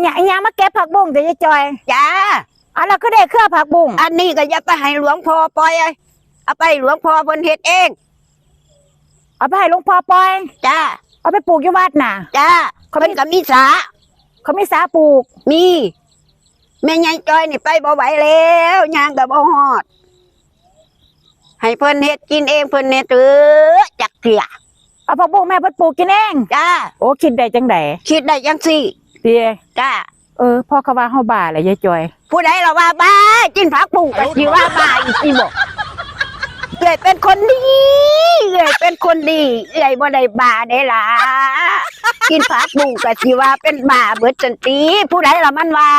เนี่ยอีหยังมาเก็บผักบุ้งเดี๋ยวยายจอยจ้าเอาเราก็ได้เครือผักบุ้งอันนี้ก็อย่าไปให้หลวงพ่อปล่อยเลยเอาไปหลวงพ่อเพิ่นเฮ็ดเองเอาไปให้หลวงพ่อปล่อยจ้าเอาไปปลูกอยู่วัดน่ะจ้าเขามีเพิ่นก็มีสาเขามีสาปลูกมีแม่ยายจอยนี่ไปบ่ไหวแล้วย่างก็บ่ฮอด ให้เพิ่นเฮ็ดกินเองเพิ่นเน็ดเออจักเกียเอาผักบุ้งแม่เพิ่นปลูกกินเองจ้าโอ้คิดได้จังไดคิดได้จังซี่ เตียจ้าเออพ่อเขาว่าเฮาบ้าแหละยายจอย ผู้ใดเราว่าบ้ากินผักบุ้งก็สิว่าบ้าอีกสิบ่เอ้ยเป็นคนดีเอ้ยเป็นคนดีเอ้ยบ่ได้บ้าได้ล่ะกินผักบุ้งก็สิว่าเป็นบ้าเบิดจันตีผู้ใดล่ะมันว่า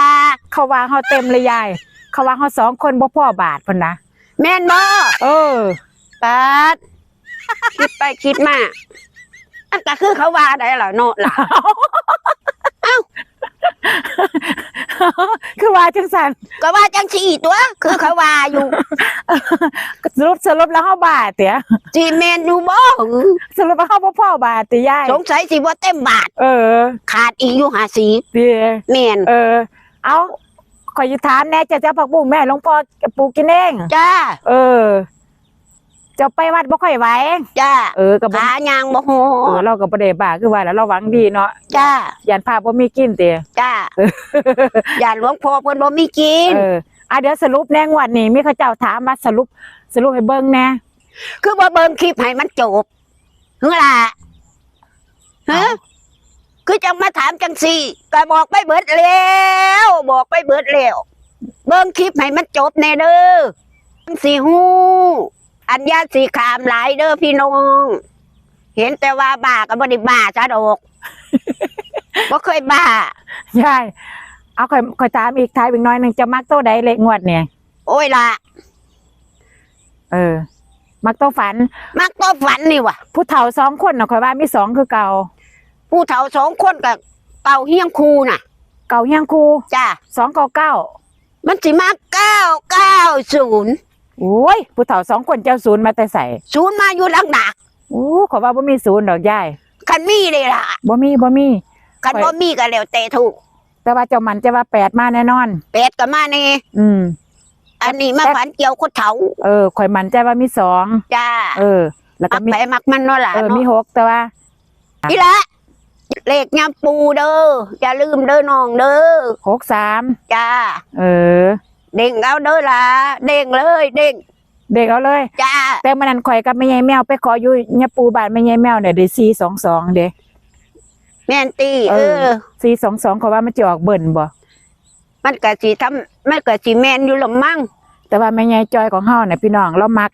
เขาว่าเฮาเต็มเลยยาย เขาว่าเฮาสองคนบ่พ่อบาทพุ่นนะแม่นบ่เออปาดคิดไปคิดมา อันก็คือเขาว่าได้ล่ะเนาะล่ะ คือว่าจังสันก็ว่าจังสี่ตัว คือเขาว่าอยู่สรุปสรุปแล้วเฮาบาทเตียจีแมนอยู่บ่สรุปว่าเฮาบ่พ่อบาทติยายสงสัยสิบ่เต็มบาท เออ ขาดอีกอยู่หาสีเตียแม่นเออ เอาขอยจะถามแน่จะจะผักบุ้งแม่หลวงพ่อปลูกกินเอง จ้า เออ จะไปวัดบ่ค่อยไหวจ้าเออก็บ่ขายางบ่โหเออเราก็บ่ได้บ้าคือว่าแล้วเราหวังดีเนาะจ้ายันพาบ่มีกินติจ้าอย่าหลวงพ่อเพิ่นบ่มีกินเอออะเดี๋ยวสรุปแน่งวดนี้มีเขาเจ้าถามมาสรุปสรุปให้เบิ่งแน่คือบ่เบิ่งคลิปให้มันจบเฮ้อล่ะฮะคือจะมาถามจังสี่ก็บอกไปเบิดแล้วบอกไปเบิดแล้วเบิ่งคลิปให้มันจบแน่เด้อจังสิฮู้ อันยาสีขามหลายเด้อพี่น้อง เห็นแต่ว่าบ้าก็บ่ได้บ้าซะดอกบ่เคยบ้ายายเอาค่อยค่อยถามอีกท้ายอีกหน้อยหนึงจะมักโตใดเลขงวดเนี่ย โอ้ยล่ะ เออ มักโตฝัน มักก็ฝันนี่ว่ะ ผู้เฒ่าสองคนน่ะค่อยว่ามีสองคือเก่า ผู้เฒ่าสองคนกับเก่าเฮียงคูน่ะเก่าเฮียงคูจ้า สองเก่าเก้า มันสิมาเก้าเก้าศูนย์ โอ้ยผู้เฒ่าสองคนเจ้าศูนย์มาแต่ใส่ศูนย์มาอยู่หลังดักโอ้ขอยว่าบ่มีศูนย์ดอกยายคันมีเลยล่ะบ่มีบ่มีคันไปบ่มีก็แล้วแต่ถูก แต่ว่าเจ้ามันจะว่าแปดมาแน่นอนเป็ดก็มานี่อืมอันนี้มาฝันเกี่ยวคนเฒ่าเออข่อยมันใจว่ามีสองจ้าเออ แล้วก็มักมีไปมักมันเนาะล่ะเออเนาะมีหกแต่ว่าอีละเลขยามปูเด้ออย่าลืมเด้อน้องเด้อหกสามจ้า เออ เด้งเอาเด้อล่ะเด้งเลยเด้งเด็กเอาเลย จ้าแต่มันนั้นข่อยกับแม่ยายแมวไปขออยู่ยาปูบ้านแม่ยายแมวเนี่ยได้สี่สองสองเด้แม่นตีเอเอออ สี่สองสองเขาว่ามันจะออกเบิ่นบ่มันก็สิทำมันก็สิแม่นอยู่ละมั่งแต่ว่าแม่ยายจอยของเฮาเนี่ยพี่น้องเรามัก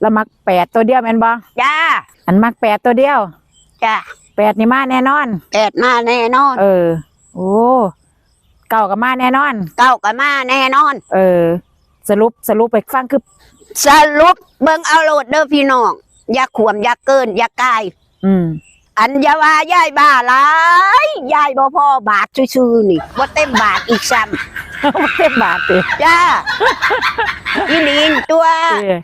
เรามักแปดตัวเดียวแม่นบ่จ้าอันมักแปดตัวเดียวจ้าแปดนี่มาแน่นอน แปดมาแน่นอน เออ โอ้ เก่ากับมาแน่นอน เก้าก็มาแน่นอน เออ สรุปสรุปไปฟังคือ สรุปเบิ่งเอาโลดเด้อพี่น้องอย่าขวมอย่าเกินอย่ากาย อืม อันอยาว่ายายบ้าหลายยายบ่พ่อบาทซื่อๆนี่บ่เต็มบาทอีกซ้เต็มบาทเตำจ้าอีนินตัว เออ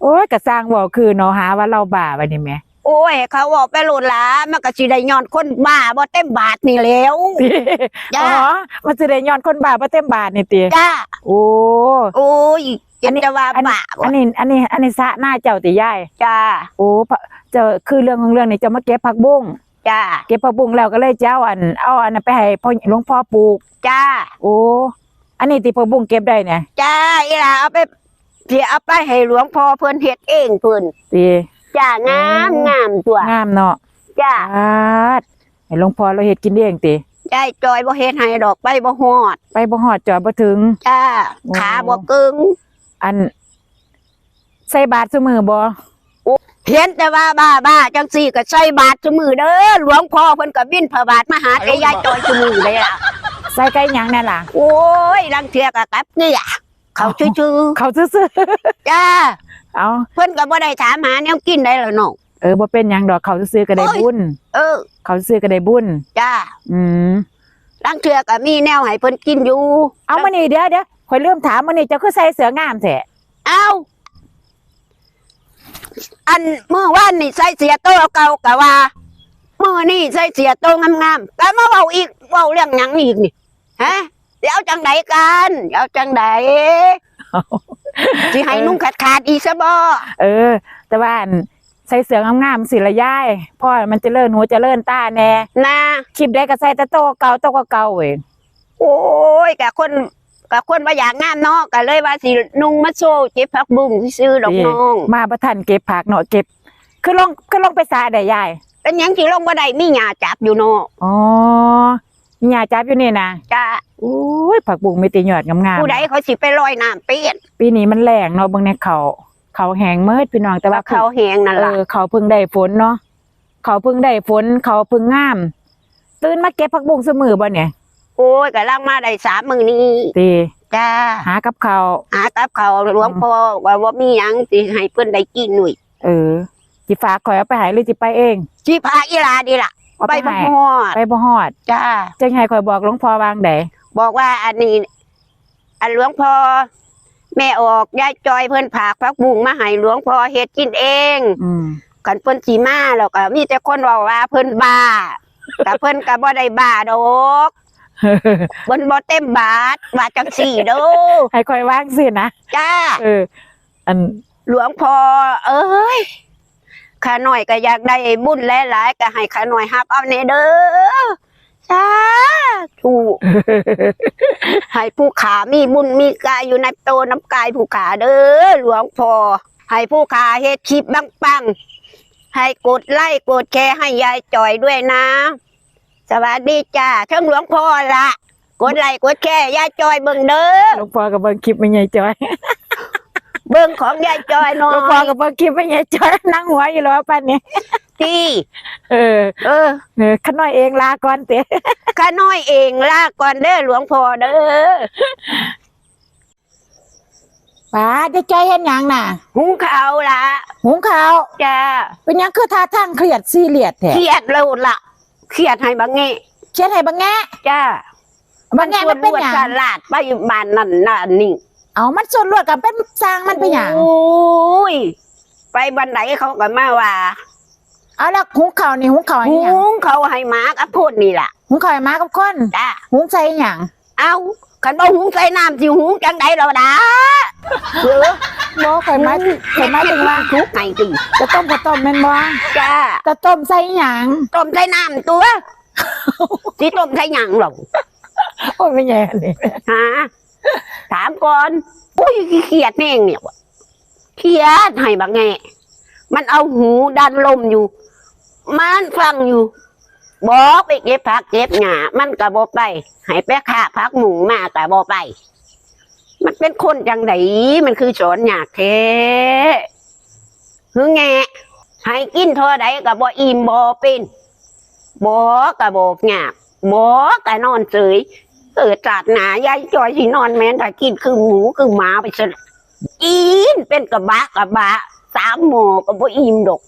โอ้ยกะสร้างเว่าคือเนาะหาว่าเราบ้าไปนี่แหม่ โอ้ย เขาบอกไปโลดหลามันก็สิได้ย้อนคนบ้าบ่เต็มบาทนี่แหล้วจ้าอ๋อมันสิได้ย้อนคนบ้าบ่เต็มบาทนี่ติจ้าโอ้โอ้ยเห็นจะว่าอันบ้าอับ่นนี้อันนี้อันนี้สะหน้าเจ้าติยายจ้าโอ้พะเจ้าคือเรื่องของเรื่องนี่เจะมาเก็บผักบุ้งจ้าเก็บผักบุ้งแล้วก็เลยเจ้าอันเอาอันนั้นไปให้พ่อหลวงพ่อปลูก จ้าโอ้อันนี้ที่ผักบุ้งเก็บได้เนี่ยจ้าอีหลาเอาไปสิเอาไปให้หลวงพ่อเพิ่นเฮ็ดเองเพิ่นติ จ้างามงามตัวงามเนาะจ้าอาดให้หลวงพ่อเราเฮ็ดกินเองติยายจอยบ่เฮ็ดให้ดอกไปบ่ฮอด ไปบ่ฮอดจอดบ่ถึง จ้า โอ้ ขาบ่กึงอัน ใส่บาตรซุมือบ่เห็นแต่ว่าบ้าบ้าจังสี่ก็ใส่บาทซุมือเด้อหลวงพ่อเพิ่นก็บินพระบาทมาหาแต่ยายจอยซุมือเลยล่ะ ใส่ไก่หยังแน่ล่ะ โอ้ยลังเทียก็กลับเนื้อ เขาชื่อเขาซื่อๆจ้าๆเอาเพิ่นก็บ่ได้ถามหาแนวกินได้แล้วน้องเออบ่เป็นหยังดอกเขาซื่อๆก็ได้โอ้ยบุญเออ เขาซื่อๆก็ได้บุญจ้าอืมลังเทียก็มีแนวให้เพิ่นกินอยู่ เอามื้อนี้เดี๋ยวเดี๋ยวข่อยลืมถามมื้อนี้เจ้าคือใส่เสื้องามแท้เอาอันเมื่อวานนี่ใส่เสียโตเก่าก็ว่าเมื่อนี่ใส่เสียโตงามๆก็มาเว้าอีกเว้าเรื่องหยังอีกนี่ฮะ เดี๋ยวเอาจังไดกันเดี๋ยวเอาจังไดสิให้นุ่งขาดขาดๆอีซะบ่เออ แต่ว่าอันใส่เสื้องามๆสิละยายพ่อมันเจะเลิ่นหูเจะเลิ่นตาแน่นะคลิปได้ก็ใส่แต่โตะเก่าโตะเก่าเว้ยโอ้ยกะคนกะคนว่าอยากงามเนาะก็เลยว่าสินุ่งมาโชว์เจ็บผักบุ้งซื้อๆดอกน้องมาบ่ทันเก็บผักเนาะเก็บคือลงคือลงไปสาได้ยายเป็นหยังสิลงบ่ได้มีหญ้าจับอยู่เนาะอ๋อมี หญ้าจับอยู่นี่นะจ้าโอ้ยผักบุ้งมีแต่ยอดงามผู้ใดเขาสิไปลอยน้ำเปี้ยนๆปีนี้มันแรงเนาะเบิ่งในเขาเขาแห้งเมิดพี่น้องแต่ว่าว่าเขาแหงนั่นเอล่ะอเขาเพิ่งได้ฝนเนาะเขาเพิ่งได้ฝนเขาเพิ่งงาม ตื่นมาเก็บผักบุ้งซุมื้อบ่เนี่ยโอ้ยกะลังมาได้สามมื้อนี้ตีจ้าหากับเขาวหากับเขาวหลวงพ่อว่าว่ามีหยังสิให้เพิ่นได้กินหน่อยเออจิฝากข่อยเอาไปใหายหรือจิไปเองสิพาอีหลาดีล่ะ เอาไปไปบ่ใหายฮอดไปบ่ฮอดจ้า จังให้ข่อยบอกหลวงพ่อวางไดบอกว่าอันนี้ อันหลวงพ่อแม่ออกยายจอยเพิ่นผากพักบุ้งมาให้หลวงพ่อเฮ็ดกินเองอืมกันเพิ่นสีมาแล้วก็มีแต่คนเว่าว่าเพิ่นบ้าแต่เพิ่นก็บ่ได้บ้าดอกเพิ่นบ่เต็มบาทว่าจังสี่เด้อให้ข่อยวางสินะจ้า เออ อันหลวงพ่อเอ้ย ข้าน้อยก็อยากได้บุญหลายๆก็ให้ข้าน้อยฮับเอาแน่เด้อสาธุให้ผู้ขามีบุญมีกายอยู่ในโตน้ำกายผู้ขาเด้อหลวงพ่อให้ผู้ขาเฮ็ดคลิปปังๆให้กดไลค์กดแชร์ให้ยายจอยด้วยนะ สวัสดีจ้าเชิงหลวงพ่อละกดไลค์กดแชร์ยายจอยเบิ่งเด้อหลวงพ่อกับเบิ่งคลิปไม่ใหญ่จอย เบิ่งของยายจอยหหลน่อวงพ่อยกับเบิ่งคลิปไม่ใหญ่จอยนั่งหัวอยู่แล้วป่านนี้ที่เออ เออเออขน้อยเองลาก่อนเตะข้าน้อยเองลาก่อนเด้อหลวงพ่อเด้อป้าจะจอยเฮ็ดหยังน่ะ หุงข้าวละหุงข้าวจ้าเป็นหยังคือท่าทางเครียดซีเรียสแท้เครียดแล้วละเครียดให้บังเงี้เขียนให้บังแงะจ้าบังแงะมันเป็นหยังตลาดไปบ้านนั่นน่ะนี่ เอามันส่วนรวดกับเป็นสร้างมันเป็นหยังโอ้ยไปบันไดเขาก็มาว่าเอาแล้วหุงข้าวนี่หุงข้าวให้หุหยังงเขาวให้หมากับพูดนี่ล่ะหุงข้าวให้หมากับคนจ้าหุงใส่หยังเอาขันบ่หุงใส่น้ำสิหุงจังใดเราดาเออบ่ข่อยหมายข่อยหมายถึงว่าทุกไงสิจะต้มก็ต้มแม่นบ่จ้าจะต้มใส่หยังต้มใส่น้ำตัวสิต้มใส่หยังหรอกโอ้ยไม่แย่นี่ฮะ ถามก่อนอุ้ยเครียดแน่งเนี่ยเครียดให้บักแงมันเอาหูดันลมอยู่ มันฟังอยู่บอกไปเก็บผักเก็บหญ้ามันก็บอไปให้ไปฆ่าผักหมูมาก็บอไป มันเป็นคนจังไดมันคือสอนอยากแท้คือแงให้กินเท่าใดก็บ่อิ่มบ่เป็นบ่ก็บอกหยาบ่ก็นอนเฉย เกิดจาดหนายายจอยสินอนแม่นถ้ากินคือหมูคือหมาไปซะละกินเป็นกระบะกระบะสามหม้อก็บ่อิ่มดอก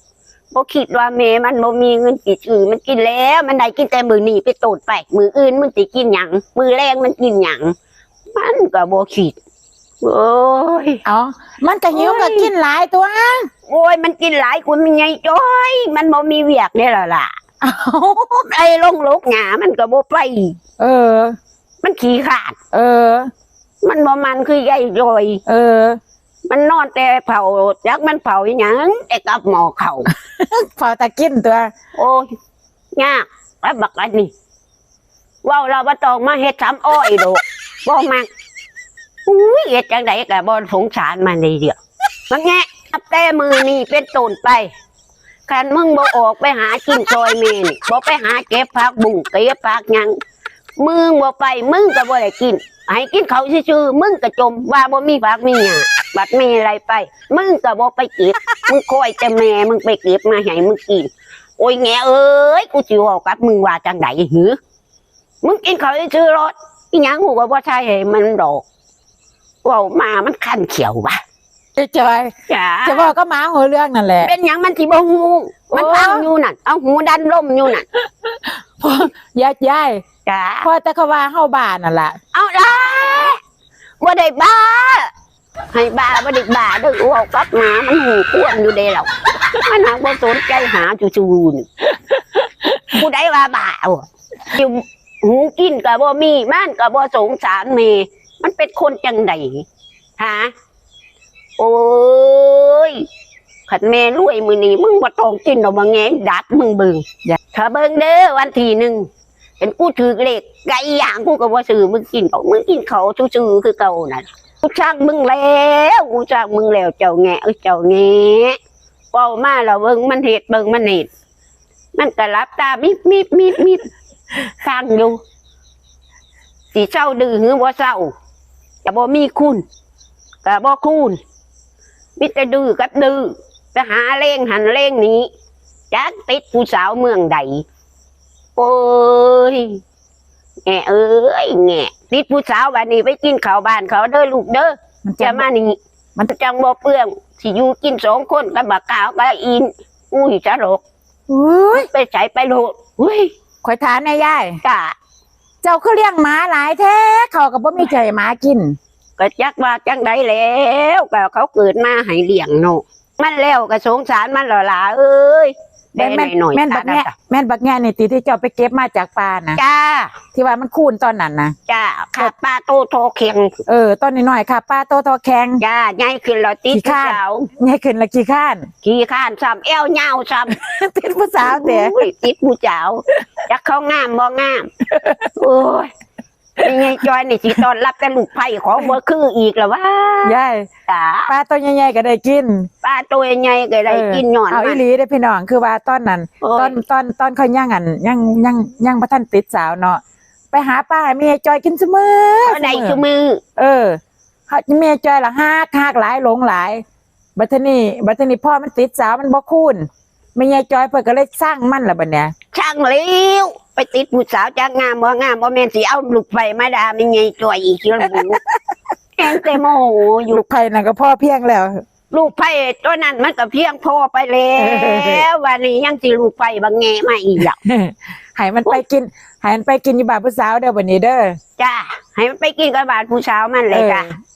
บ่คิดว่าแม่มันบ่มีเงินกินอือมันกินแล้ว มันได้กินแต่มื้อนี้ไปโตดไป มื้ออื่นมันสิกินหยังมื้อแรงมันกินหยังมันก็บ่คิดโอ้ยเอามันก็หิวก็กินหลายตัวโอ้ยมันกินหลายคนมันไงจ้อย มันบ่มีเวียกได้ล่ะล่ะเอาไอ้ลงลกหญ้ามันก็บ่ไป เออ มันขี้ขาด เออ มันบ่มันคือยายจอย เออ มันนอนแต่เผาจักมันเผาอหยังแต่กับหมอเขาพอตะกินตัว โอ้ยยากแล้วบักอันนี้เว้าเราบ่ต้องมาเฮ็ดซ้ำอ้อยดอกบ่มักอุ้ยเฮ็ดจังไดก็บ่สงสารมันเลยเดียวมันแงะนับแต่มือนี่เป็นต้นไปคันมึงบ่ออกไปหากินซอยเมนบ่ไปหาเก็บผักบุ้งเก็บผักหยัง มึงบ่ไปมึงก็บ่ได้กินให้กินเขาวซื่อๆมึงก็จมว่าบ่มีผักมีหยังบัดมีอะไรไป มึงก็บ่ไปเก็บมึงคอยแต่แม่มึงไปเก็บมาให้มึงกินโอ้ยแง่เอ้ยกูจิเว่ากับมึงว่าจังไดหือมึงกินเขาวซื้อรถอีหยังหูก็บ่ใช่ให้มันดอกเว่ามามันคันเขียวว่ะไอ้จอยจ้าจะบอกก็หมาหัวเรื่องนั่นแหละ เป็นหยังมันสิบ่ฮู้มันโอ้เอาอยู่นั่นเอาหูดันลมอยู่นั่น ยายยายจ้าพอแต่เขาว่าเฮาบ้านนั่นล่ะเอาละบ่ได้บ้า ให้บ้าบ่ได้บ้าเด้อเว่ากับหมามันหูควรอยู่เด้แล้วมันหาบ่สนใจหาจู่ๆนี่ผู้ใดว่าบ้าเอาอยู่หูกินกับบ่มีมันกับบ่สงสารเมมันเป็นคนจังไดฮะโอ้ย ขัดแม่รวยมือนี้มึงบ่ต้องกินดอกมาแงงดัดมึงเบิ่งอย่าถ้าเบิ่งเด้อวันที่หนึ่งเห็นกูถือเลขไก่ย่างกูก็บ่ซื้อมึงกินดอกมึงกินเขาซื่อๆคือเก่านั่นกูจ้างมึงแล้วกูจ้างมึงแล้วเจ้าแงเอ้ยเจ้าแงเป้ามาแล้วเบิ่งมันเฮ็ดเบิ่งมันเฮ็ดมันก็รับตามิบมิบมิบมิบข้างอยู่สิเศร้าดื้อหือบ่เศร้าจะบ่มีคุณก็บ่คุณมิแต่ดื้อกับดื้อ ไปหาเลงหันเลงหนี้จักติดผู้สาวเมืองใดโอ้ยแง่เอ้ยแง่ติดผู้สาวบ้านนี้ไปกินข้าวบ้านเขาเด้อลูกเด้อมันจะจะมานี่มันจะจังบ่เปลืองสิอยู่กินสองคนกับบักกาวกับอินอุ้ยจะหลกอุ้ยไปใส่ไปโลดอุ้ยข่อยถามแน่ยายกะเจ้าคือเลี้ยงหมาหลายแท้เขาก็บ่มีใจหมากินก็จักว่าจังไดแล้วก็เขาเกิดมาให้เลี้ยงเนาะ มันแล้วก็สงสารมันหล่อหลาเอ้ยแม่นแม่นหน่อยแม่นบักแง่แม่นบักแง่นี่ตีที่เจ้าไปเก็บมาจากป่านะจ้าที่ว่ามันคูนตอนนั้นนะจ้าขาป้าโตโทเคียงเออตอนน้อยๆค่ะ ป้าโตโตแข็ง จ้าใหญ่ขึ้นแล้วติดขี้ผู้ข้าน สาวใหญ่ขึ้นละกี่ข้าน ขี้ข้านซ้ำเอวยาวซ้ำ ติดผู้สาวเต๋โอ้ยติดผู้สาวจักเขางามบ่งาม โอ้ย ยังไงจอยนี่สิตอนรับแต่ลูกไผ่ของบ่คืออีกแล้วว่า ยายจ้าป้าตัวใหญ่ๆก็ได้กินป้าตัวใหญ่ก็ได้กินหย่อนเอามัอีนหลีได้อพี่น้องคือว่าตอนนั้นโอ้ตอยนตอนตอนเขาย่างอันยังยังยังพระท่านติดสาวเนาะไปหาป้าให้เมียจอยกินเสมอเขาได้คือมือเออเขาเมียจอยละฮักฮักหลายหลงหลายบัดทนี่บัดทนี่พ่อมันติดสาวมันบ่คูน เมียจอยเพิ่นก็เลยสร้างมันละบัดเนี้ยช่างเลี้ยวไปติดผู้สาวจักงามบ่งามบ่แม่นสิเอาลูกไผ่มาด่าไม่ไงจอยอีกแล้วหนูแองแต่โมโหอยู่ลูกไผ่น่ะก็พ่อเพียงแล้ว ลูกไผ่ตัวนั้นมันก็เพียงพอไปแล้ววันนี้ยังสิลูกไผ่บางแงมาอีกแล้วให้มันไปกินให้มันไปกินอยู่บ้านผู้สาวเด้อบัดนี้เด้อจ้าให้มันไปกินกับบาดผู้สาวมันเลยจ้ะเออ